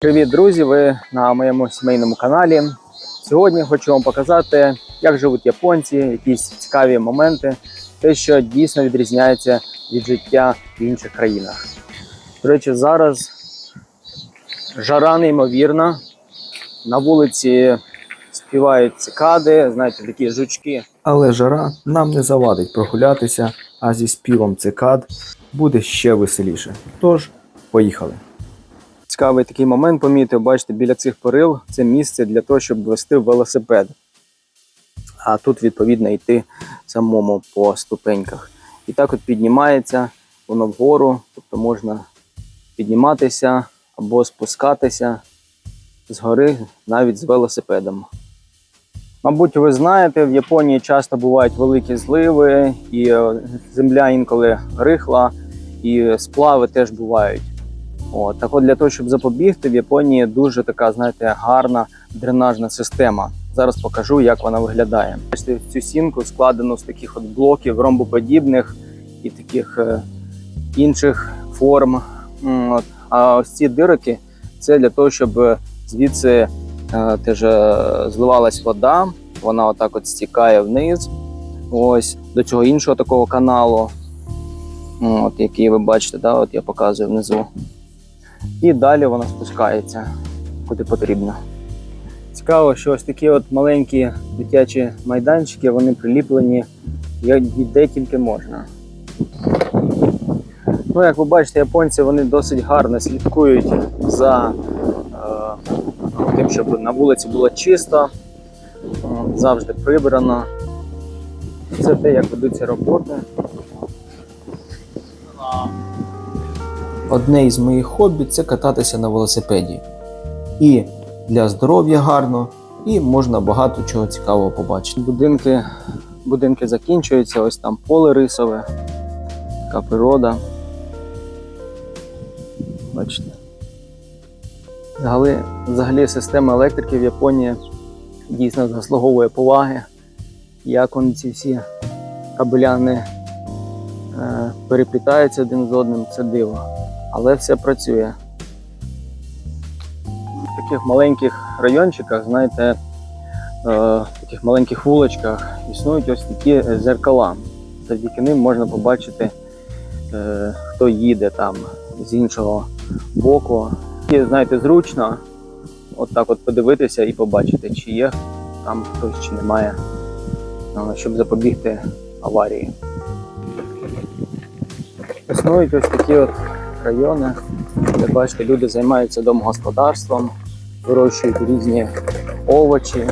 Привіт, друзі! Ви на моєму сімейному каналі. Сьогодні хочу вам показати, як живуть японці, якісь цікаві моменти, те, що дійсно відрізняється від життя в інших країнах. До речі, зараз жара неймовірна. На вулиці співають цикади, знаєте, такі жучки. Але жара нам не завадить прогулятися, а зі співом цикад буде ще веселіше. Тож, поїхали. Цікавий такий момент помітив, бачите, біля цих перил це місце для того, щоб вести велосипед. А тут, відповідно, йти самому по ступеньках. І так от піднімається воно вгору, тобто можна підніматися або спускатися з гори навіть з велосипедом. Мабуть, ви знаєте, в Японії часто бувають великі зливи, і е, земля інколи рихла, і сплави теж бувають. От, так от для того, щоб запобігти, в Японії дуже така, знаєте, гарна дренажна система. Зараз покажу, як вона виглядає. Бачите, цю сінку складено з таких от блоків ромбоподібних і таких е, інших форм. От. А ось ці дирики це для того, щоб звідси е, теж е, зливалась вода. Вона отак от стікає вниз. Ось до цього іншого такого каналу, от, який ви бачите, да, от я показую внизу. І далі вона спускається куди потрібно. Цікаво, що ось такі от маленькі дитячі майданчики, вони приліплені де тільки можна. Ну, як ви бачите, японці вони досить гарно слідкують за е, тим, щоб на вулиці було чисто, е, завжди прибрано. Це те, як ведуться роботи. Одне із моїх хобі це кататися на велосипеді. І для здоров'я гарно, і можна багато чого цікавого побачити. Будинки, будинки закінчуються, ось там поле рисове, така природа. Бачите. Взагалі, взагалі система електрики в Японії дійсно заслуговує поваги. Як вони ці всі кабеляни е, переплітаються один з одним, це диво. Але все працює. В таких маленьких райончиках, знаєте, е, в таких маленьких вуличках існують ось такі е, зеркала. Завдяки ним можна побачити, е, хто їде там з іншого боку. І, знаєте, зручно от так от подивитися і побачити, чи є там хтось, чи немає, щоб запобігти аварії. Існують ось такі от райони, де бачите, люди займаються домогосподарством, вирощують різні овочі.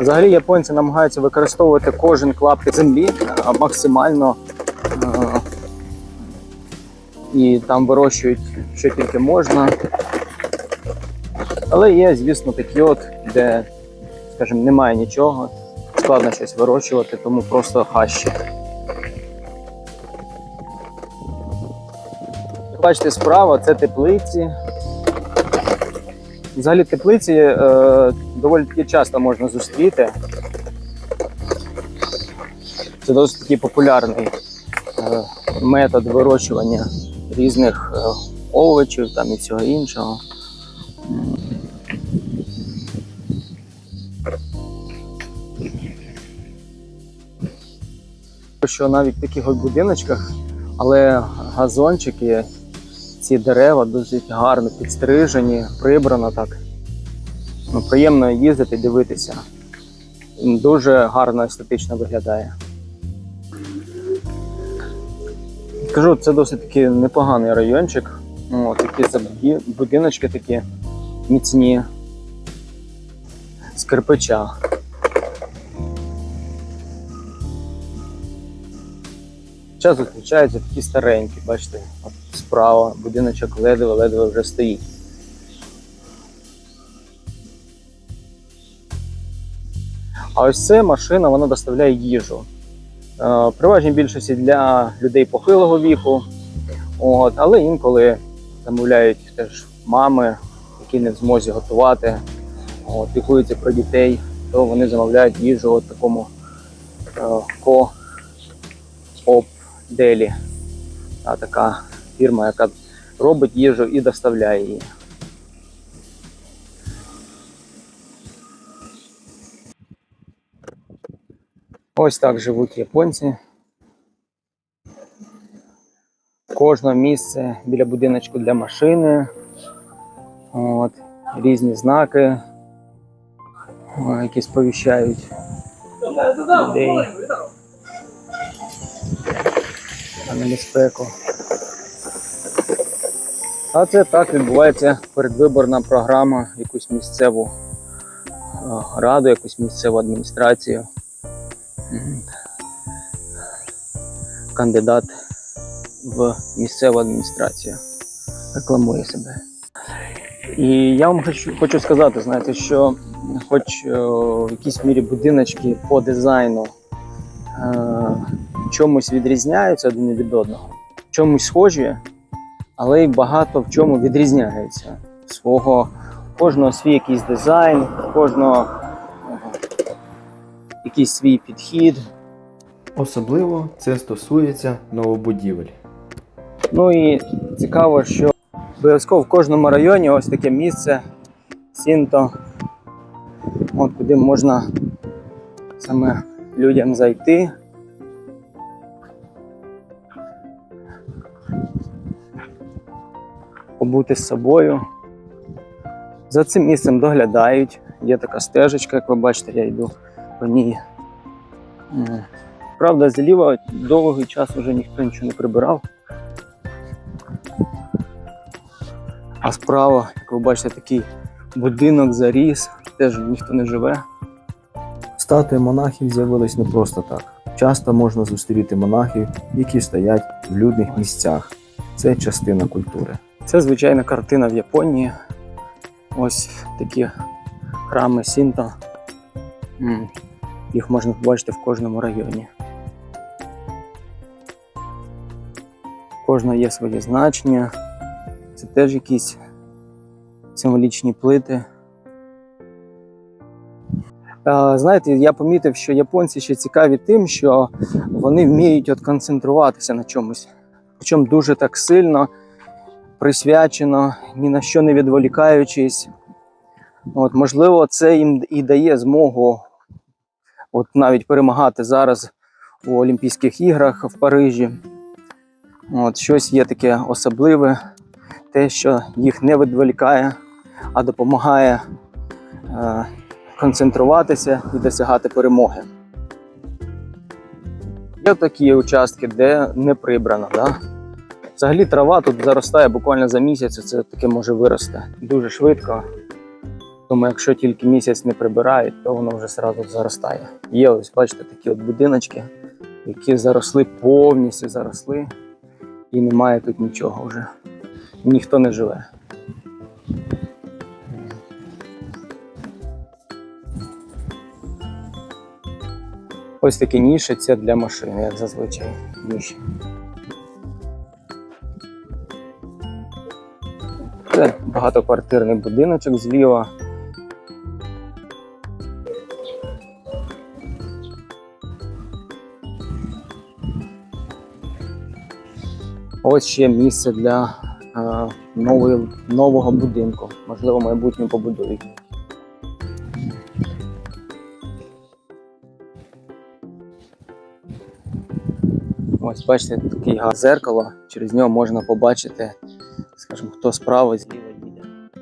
Взагалі японці намагаються використовувати кожен клаптик землі максимально е, і там вирощують що тільки можна. Але є, звісно, такі от, де, скажімо, немає нічого, складно щось вирощувати, тому просто хащі. Бачите, справа це теплиці. Взагалі теплиці е, доволі таки часто можна зустріти. Це досить такий популярний е, метод вирощування різних е, овочів там і всього іншого. Що навіть в таких будиночках, але газончики, ці дерева досить гарно підстрижені, прибрано так. Ну, приємно їздити, дивитися. Дуже гарно естетично виглядає. Кажу, це досить таки непоганий райончик. Ну, такі забуді- будиночки такі міцні з кирпича. Час зустрічаються такі старенькі, бачите, от справа будиночок ледве-ледве вже стоїть. А ось це машина вона доставляє їжу. Е, Переважній більшості для людей похилого віку, от, але інколи замовляють теж мами, які не в змозі готувати, от, піклуються про дітей, то вони замовляють їжу от такому е, ко оп Делі. Така фірма, яка робить їжу і доставляє її. Ось так живуть японці. Кожне місце біля будиночку для машини. От, Різні знаки, якісь повіщають людей. Небезпеку. А це так відбувається передвиборна програма, якусь місцеву е, раду, якусь місцеву адміністрацію. Кандидат в місцеву адміністрацію рекламує себе. І я вам хочу, хочу сказати, знаєте, що хоч е, в якійсь мірі будиночки по дизайну е, чомусь відрізняються один від одного, чомусь схожі, але й багато в чому відрізняються. Свого кожного свій якийсь дизайн, кожного якийсь свій підхід. Особливо це стосується новобудівель. Ну і цікаво, що обов'язково в кожному районі ось таке місце Сінто, от куди можна саме людям зайти. Побути з собою. За цим місцем доглядають. Є така стежечка, як ви бачите, я йду по ній. Правда, зліва довгий час вже ніхто нічого не прибирав. А справа, як ви бачите, такий будинок заріс, теж ніхто не живе. Статуї монахів з'явились не просто так. Часто можна зустріти монахів, які стоять в людних місцях. Це частина культури. Це звичайна картина в Японії. Ось такі храми Сінто. Їх можна побачити в кожному районі. Кожна є своє значення. Це теж якісь символічні плити. Знаєте, я помітив, що японці ще цікаві тим, що вони вміють от концентруватися на чомусь. Причому дуже так сильно, присвячено, ні на що не відволікаючись. От, можливо, це їм і дає змогу от навіть перемагати зараз у Олімпійських іграх в Парижі. От, щось є таке особливе, те, що їх не відволікає, а допомагає е, концентруватися і досягати перемоги. Є такі участки, де не прибрано. Да? Взагалі трава тут заростає буквально за місяць, це таке може вирости дуже швидко. Тому якщо тільки місяць не прибирають, то воно вже одразу заростає. Є ось, бачите, такі от будиночки, які заросли повністю заросли, і немає тут нічого вже. Ніхто не живе. Ось такі ніші це для машин, як зазвичай ніші. Багатоквартирний будиночок зліва. Ось ще місце для е, нової, нового будинку. Можливо, майбутньо побудують. Ось бачите, таке зеркало, через нього можна побачити, скажімо, хто справа.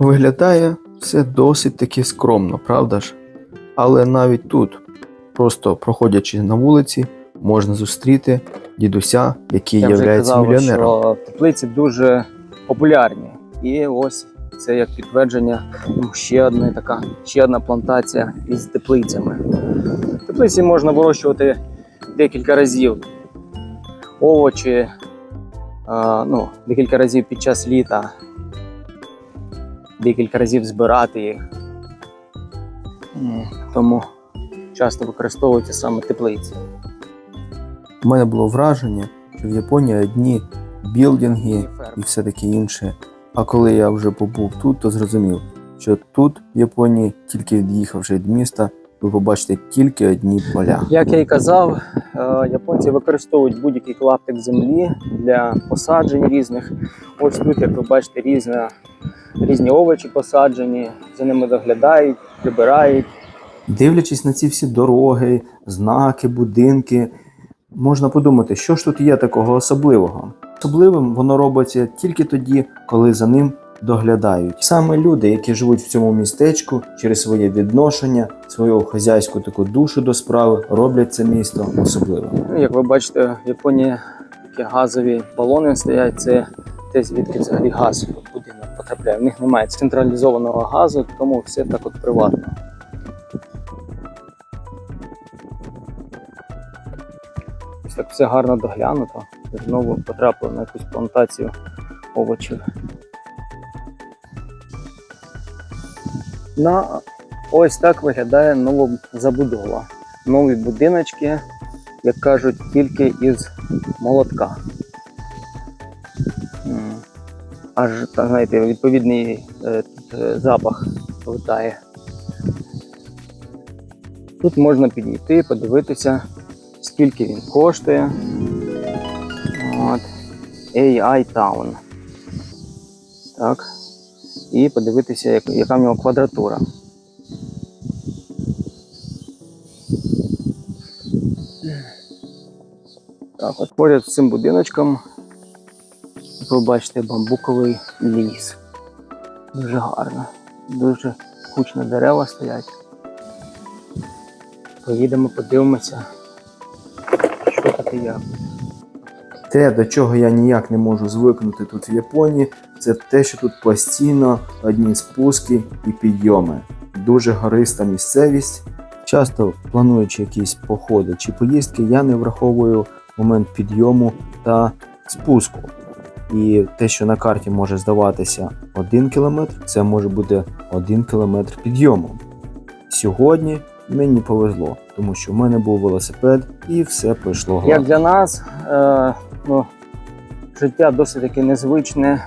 Виглядає все досить таки скромно, правда ж? Але навіть тут, просто проходячи на вулиці, можна зустріти дідуся, який Я є мільйонером. що теплиці дуже популярні. І ось це як підтвердження ну, ще одна така, ще одна плантація із теплицями. Теплиці можна вирощувати декілька разів. Овочі, ну, декілька разів під час літа, декілька разів збирати їх. Тому часто використовуються саме теплиці. У мене було враження, що в Японії одні білдинги і все таке інше. А коли я вже побув тут, то зрозумів, що тут, в Японії, тільки від'їхавши від міста, ви побачите тільки одні поля. Як я і казав, е, японці використовують будь-який клаптик землі для посаджень різних. Ось тут, як ви бачите, різна, різні овочі посаджені, за ними доглядають, прибирають. Дивлячись на ці всі дороги, знаки, будинки, можна подумати, що ж тут є такого особливого. Особливим воно робиться тільки тоді, коли за ним доглядають. Саме люди, які живуть в цьому містечку, через своє відношення, свою хазяйську таку душу до справи, роблять це місто особливим. Ну, Як ви бачите, в Японії такі газові балони стоять. Це те, звідки взагалі газ потрапляє. В них немає централізованого газу, тому все так от приватно. Ось так все гарно доглянуто. Знову потрапили на якусь плантацію овочів. На ось так виглядає нова забудова. Нові будиночки, як кажуть, тільки із молотка. Аж знаєте, відповідний е, е, запах витає. Тут можна підійти, подивитися, скільки він коштує. От. AI Town. Так. І подивитися, як- яка в нього квадратура. Так, от поряд з цим будиночком бачите бамбуковий ліс. Дуже гарно. Дуже кучно дерева стоять. Поїдемо, подивимося, що тут і як. Те, до чого я ніяк не можу звикнути тут в Японії, це те, що тут постійно одні спуски і підйоми. Дуже гориста місцевість. Часто плануючи якісь походи чи поїздки, я не враховую момент підйому та спуску. І те, що на карті може здаватися 1 кілометр, це може бути 1 кілометр підйому. Сьогодні мені повезло, тому що в мене був велосипед і все пройшло гладко. Як для нас, е, ну, життя досить таки незвичне.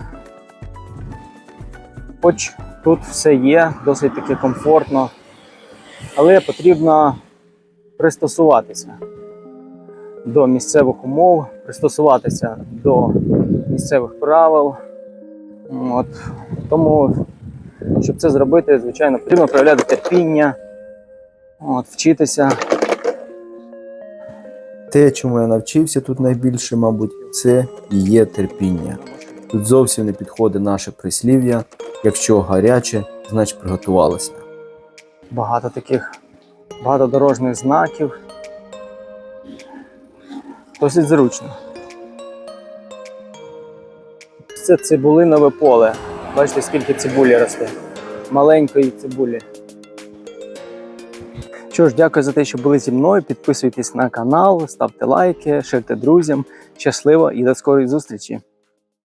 Хоч тут все є, досить таки комфортно, але потрібно пристосуватися до місцевих умов, пристосуватися до місцевих правил. От. Тому, щоб це зробити, звичайно, потрібно проявляти терпіння, от, вчитися. Те, чому я навчився тут найбільше, мабуть, це і є терпіння. Тут зовсім не підходить наше прислів'я. Якщо гаряче, значить приготувалося. багато таких багатодорожних знаків. Досить зручно. Це цибулинове поле. Бачите, скільки цибулі росте. Маленької цибулі. Що ж, дякую за те, що були зі мною. Підписуйтесь на канал, ставте лайки, ширте друзям. Щасливо і до скорої зустрічі!